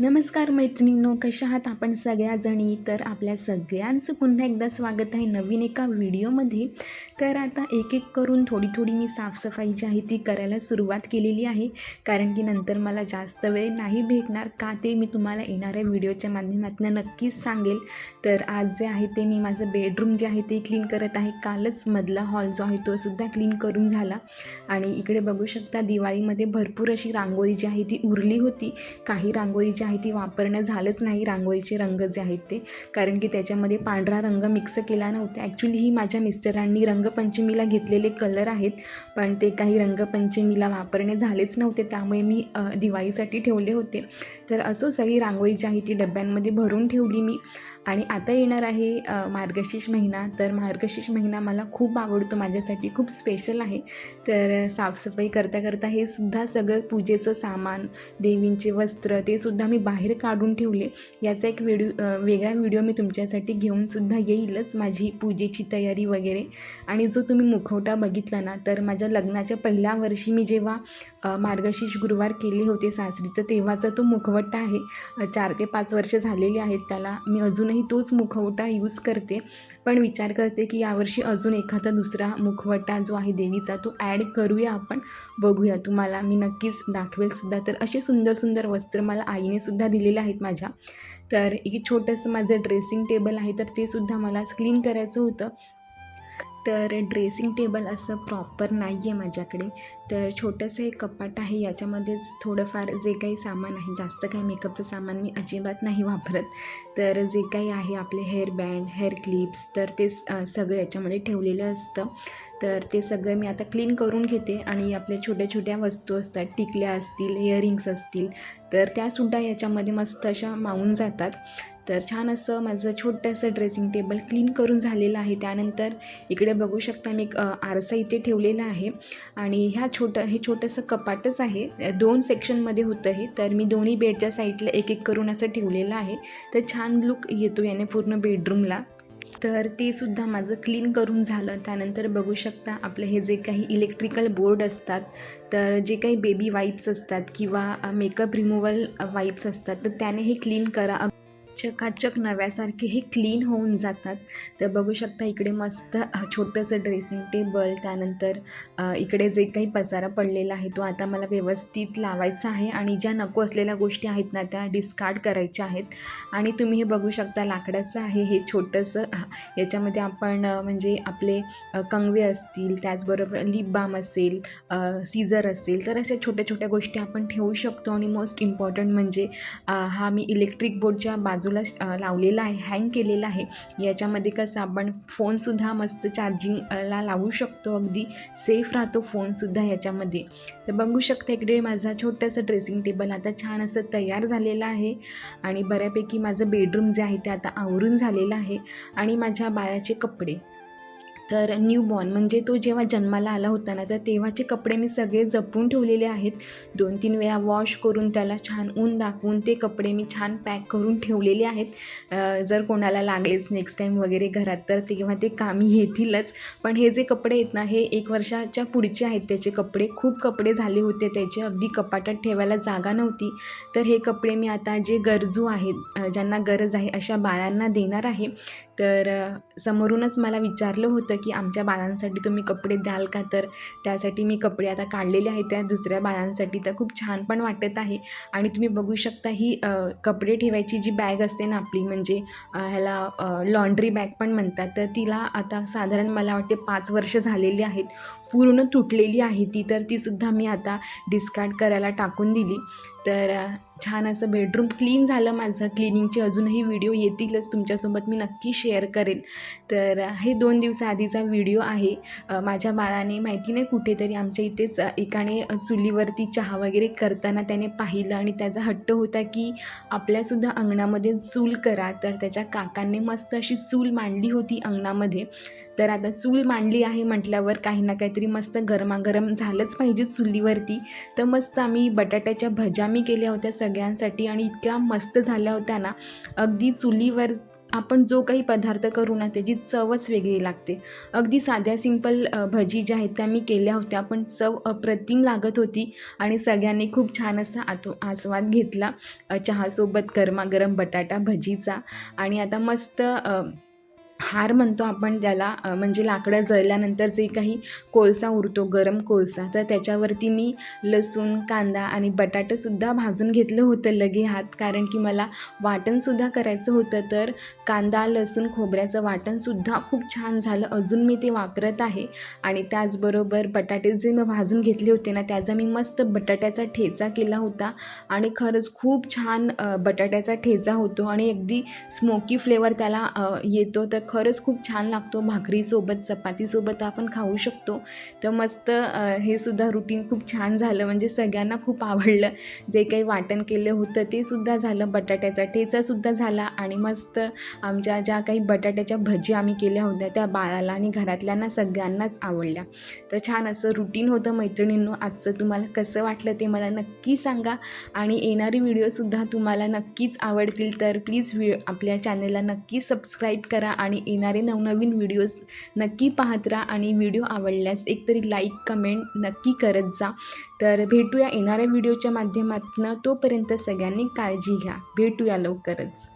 नमस्कार मैत्रिणींनो कशा आहात आपण सगळ्याजणी? तर आपल्या सगळ्यांचं पुन्हा एकदा स्वागत आहे नवीन एका व्हिडिओमध्ये. तर आता एक एक करून थोडी थोडी मी साफसफाई जी आहे ती करायला सुरुवात केलेली आहे. कारण की नंतर मला जास्त वेळ नाही भेटणार का ते मी तुम्हाला येणाऱ्या व्हिडिओच्या माध्यमातून नक्कीच सांगेल. तर आज जे आहे ते मी माझं बेडरूम जे आहे ते क्लीन करत आहे. कालच मधला हॉल जो आहे तो सुद्धा क्लीन करून झाला. आणि इकडे बघू शकता दिवाळीमध्ये भरपूर अशी रांगोळी जी आहे ती उरली होती. काही रांगोळी ज्या आहे ती वापरणं झालंच नाही. रांगोळीचे रंग जे आहेत ते. कारण की त्याच्यामध्ये पांढरा रंग मिक्स केला नव्हता. ॲक्च्युली ही माझ्या मिस्टरांनी रंगपंचमीला घेतलेले कलर आहेत. पण ते काही रंगपंचमीला वापरणे झालेच नव्हते. त्यामुळे मी दिवाळीसाठी ठेवले होते. तर असो सगळी रांगोळी जी आहे ती डब्यांमध्ये भरून ठेवली मी. आणि आता येणार आहे मार्गशीर्ष महिना. तर मार्गशीर्ष महिना मला खूप आवडतो माझ्यासाठी खूप स्पेशल आहे. तर साफसफाई करता करता हे सुद्धा सगळं पूजेचं सामान देवींचे वस्त्र ते सुद्धा मी बाहेर काढून ठेवले. याचा एक व्हिडिओ वेगळा व्हिडिओ मी तुमच्यासाठी घेऊनसुद्धा येईलच माझी पूजेची तयारी वगैरे. आणि जो तुम्ही मुखवटा बघितला ना तर माझ्या लग्नाच्या पहिल्या वर्षी मी जेव्हा मार्गशीर्ष गुरुवार केले होते सासरी तर तेव्हाचा तो मुखवटा आहे. चार ते पाच वर्ष झालेली आहेत त्याला. मी अजूनही तोच मुखवटा यूज करते पण विचार करते की यावर्षी अजून एखादा दुसरा मुखवटा जो आहे देवीचा तो ॲड करूया आपण. बघूया तुम्हाला मी नक्कीच दाखवेलसुद्धा तर असे सुंदर सुंदर वस्त्र मला आईने सुद्धा दिलेले आहेत माझ्या. तर एक छोटंसं माझं ड्रेसिंग टेबल आहे तर ते सुद्धा मला क्लीन करायचं होतं. तर ड्रेसिंग टेबल असं प्रॉपर नाही आहे माझ्याकडे. तर छोटंसं एक कपाट आहे याच्यामध्येच थोडंफार जे काही सामान आहे जास्त काही मेकअपचं सामान मी अजिबात नाही वापरत. तर जे काही आहे आपले हेअर बँड हेअर क्लिप्स तर ते सगळं याच्यामध्ये ठेवलेलं असतं. तर ते सगळं मी आता क्लीन करून घेते आणि आपल्या छोट्या छोट्या वस्तू असतात टिकल्या असतील इयरिंग्स असतील तर त्यासुद्धा याच्यामध्ये मस्त अशा मावून जातात. तर छान असं माझं छोटंसं ड्रेसिंग टेबल क्लीन करून झालेलं आहे. त्यानंतर इकडे बघू शकता मी एक आरसा इथे ठेवलेला आहे. आणि ह्या छोटं हे छोटंसं कपाटच आहे. दोन सेक्शनमध्ये होतं हे. तर मी दोन्ही बेडच्या साईडला एक एक करून असं ठेवलेलं आहे. तर छान लुक येतो याने पूर्ण बेडरूमला तर ते सुद्धा माझं क्लीन करून झालं. त्यानंतर बघू शकता आपले हे जे काही इलेक्ट्रिकल बोर्ड असतात तर जे काही बेबी वाईप्स असतात किंवा मेकअप रिमूव्हल वाईप्स असतात तर त्याने हे क्लीन करा. चकाचक नव्यासारखे हे क्लीन होऊन जातात. तर बघू शकता इकडे मस्त छोटंसं ड्रेसिंग टेबल त्यानंतर इकडे जे काही पसारा पडलेला आहे तो आता मला व्यवस्थित लावायचा आहे आणि ज्या नको असलेल्या गोष्टी आहेत ना त्या डिस्कार्ड करायच्या आहेत. आणि तुम्ही हे बघू शकता लाकडाचं आहे हे छोटंसं याच्यामध्ये आपण म्हणजे आपले कंगवे असतील त्याचबरोबर लिप बाम असेल सीझर असेल तर अशा छोट्या छोट्या गोष्टी आपण ठेवू शकतो. आणि मोस्ट इम्पॉर्टंट म्हणजे हा मी इलेक्ट्रिक बोर्डच्या बाजूला लावलेला आहे हँग केलेला आहे. याच्यामध्ये कसं आपण फोनसुद्धा मस्त चार्जिंगला लावू शकतो. अगदी सेफ राहतो फोनसुद्धा याच्यामध्ये. तर बघू शकता इकडे माझा छोटंसं ड्रेसिंग टेबल आता छान असं तयार झालेलं आहे. आणि बऱ्यापैकी माझं बेडरूम जे आहे ते आता आवरून झालेलं आहे. आणि माझ्या बाळाचे कपडे. तर न्यू बॉर्न म्हणजे तो जेव्हा जन्माला आला होता ना तर तेव्हाचे कपडे मी सगळे जपून ठेवलेले आहेत. दोन तीन वेळा वॉश करून त्याला छान ऊन दाखवून ते कपडे मी छान पॅक करून ठेवलेले आहेत. जर कोणाला लागेच नेक्स्ट टाईम वगैरे घरात तर तेव्हा ते कामी येतीलच. पण हे जे कपडे आहेत ना हे एक वर्षाच्या पुढचे आहेत त्याचे कपडे. खूप कपडे झाले होते त्याचे अगदी कपाटात ठेवायला जागा नव्हती. तर हे कपडे मी आता जे गरजू आहेत ज्यांना गरज आहे अशा बाळांना देणार आहे. तर समोरूनच मला विचारलं होतं की आमच्या बाळांसाठी तुम्ही कपडे द्याल का? तर त्यासाठी मी कपडे आता काढलेले आहेत त्या दुसऱ्या बाळांसाठी. तर खूप छान पण वाटत आहे. आणि तुम्ही बघू शकता ही कपडे ठेवायची जी बॅग असते ना आपली म्हणजे ह्याला लॉन्ड्री बॅग पण म्हणतात. तर तिला आता साधारण मला वाटते पाच वर्ष झालेली आहेत. पूर्ण तुटलेली आहे ती. तर तीसुद्धा मी आता डिस्कार्ड करायला टाकून दिली. तर छान असं बेडरूम क्लीन झालं माझं. क्लिनिंगचे अजूनही व्हिडिओ येतीलच. तुमच्यासोबत मी नक्की शेअर करेन. तर हे दोन दिवसाआधीचा व्हिडिओ आहे. माझ्या बाळाने माहिती नाही कुठेतरी आमच्या इथेच एकाने चुलीवरती चहा वगैरे करताना त्याने पाहिलं आणि त्याचा हट्ट होता की आपल्यासुद्धा अंगणामध्ये चूल करा. तर त्याच्या काकांनी मस्त अशी चूल मांडली होती अंगणामध्ये. तर आता चूल मांडली आहे म्हटल्यावर काही ना काहीतरी मस्त गरमागरम झालंच पाहिजे चुलीवरती. तर मस्त आम्ही बटाट्याच्या भज्या मी केल्या होत्या सगळ्यांसाठी आणि इतक्या मस्त झाल्या होत्या ना. अगदी चुलीवर आपण जो काही पदार्थ करू ना त्याची चवच वेगळी लागते. अगदी साध्या सिंपल भजी ज्या आहेत त्या मी केल्या होत्या पण चव अप्रतिम लागत होती आणि सगळ्यांनी खूप छान असा आतो आस्वाद घेतला चहासोबत गरमागरम बटाटा भजीचा. आणि आता मस्त हार म्हणतो आपण त्याला म्हणजे लाकडं जळल्यानंतर जे काही कोळसा उरतो गरम कोळसा तर त्याच्यावरती मी लसूण कांदा आणि बटाटंसुद्धा भाजून घेतलं होतं लगे हात. कारण की मला वाटणसुद्धा करायचं होतं तर कांदा लसूण खोबऱ्याचं वाटणसुद्धा खूप छान झालं. अजून मी ते वापरत आहे. आणि त्याचबरोबर बटाटे जे मी भाजून घेतले होते ना त्याचा मी मस्त बटाट्याचा ठेचा केला होता. आणि खरंच खूप छान बटाट्याचा ठेचा होतो. आणि अगदी स्मोकी फ्लेवर त्याला येतो. तर खरंच खूप छान लागतो. भाकरीसोबत चपातीसोबत आपण खाऊ शकतो. तर मस्त हे सुद्धा रुटीन खूप छान झालं. म्हणजे सगळ्यांना खूप आवडलं. जे काही वाटण केलं होतं ते सुद्धा झालं. बटाट्याचा ठेचासुद्धा झाला. आणि मस्त आमच्या ज्या काही बटाट्याच्या भजी आम्ही केल्या होत्या त्या बाळाला आणि घरातल्यांना सगळ्यांनाच आवडल्या. तर छान असं रुटीन होतं मैत्रिणींनो. आजचं तुम्हाला कसं वाटलं ते मला नक्की सांगा. आणि येणारे व्हिडिओसुद्धा तुम्हाला नक्कीच आवडतील. तर प्लीज व्हि आपल्या चॅनलला नक्की सबस्क्राईब करा. आणि आणि येणारे नवनवीन व्हिडिओज नक्की पाहत राहा आणि व्हिडिओ आवडल्यास एकतरी लाईक कमेंट नक्की करत जा. तर भेटूया येणाऱ्या व्हिडिओच्या माध्यमातून. तोपर्यंत सगळ्यांनी काळजी घ्या. भेटूया लवकरच.